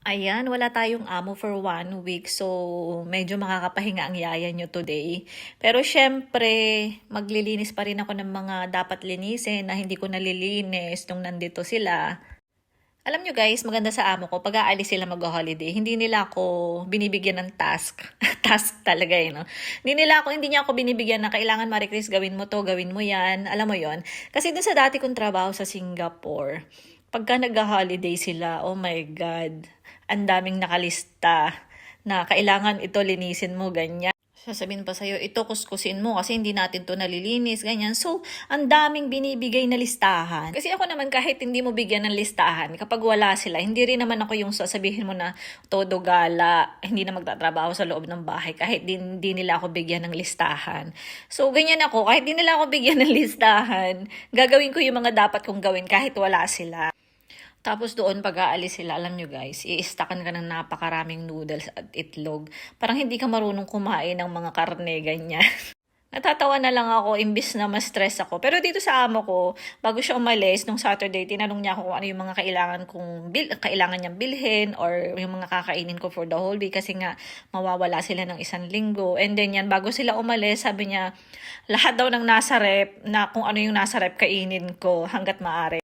Ayan, wala tayong amo for one week. So, medyo makakapahinga ang yaya nyo today. Pero syempre, maglilinis pa rin ako ng mga dapat linisin na hindi ko nalilinis nung nandito sila. Alam nyo guys, maganda sa amo ko, pag aalis sila mag-holiday, hindi nila ako binibigyan ng task. task talaga eh, no? Hindi nila ako, hindi niya ako binibigyan na kailangan Marie Chris, gawin mo to, gawin mo yan. Alam mo yon Kasi dun sa dati kong trabaho sa Singapore, pagka nag-holiday sila, oh my God, ang daming nakalista na kailangan ito linisin mo, ganyan. Sasabihin pa sa'yo, ito kuskusin mo kasi hindi natin to nalilinis, ganyan. So, ang daming binibigay na listahan. Kasi ako naman kahit hindi mo bigyan ng listahan, kapag wala sila, hindi rin naman ako yung sasabihin mo na todo gala, hindi na magtatrabaho sa loob ng bahay kahit din, di nila ako bigyan ng listahan. So, ganyan ako, kahit di nila ako bigyan ng listahan, gagawin ko yung mga dapat kong gawin kahit wala sila. Tapos doon pag aalis sila, alam nyo guys, i-stackan ka ng napakaraming noodles at itlog. Parang hindi ka marunong kumain ng mga karne, ganyan. Natatawa na lang ako, imbis na ma-stress ako. Pero dito sa amo ko, bago siya umalis, nung Saturday, tinanong niya ako kung ano yung mga kailangan kong bil kailangan niyang bilhin or yung mga kakainin ko for the whole week kasi nga mawawala sila ng isang linggo. And then yan, bago sila umalis, sabi niya, lahat daw ng nasa rep, na kung ano yung nasa rep, kainin ko hanggat maaari.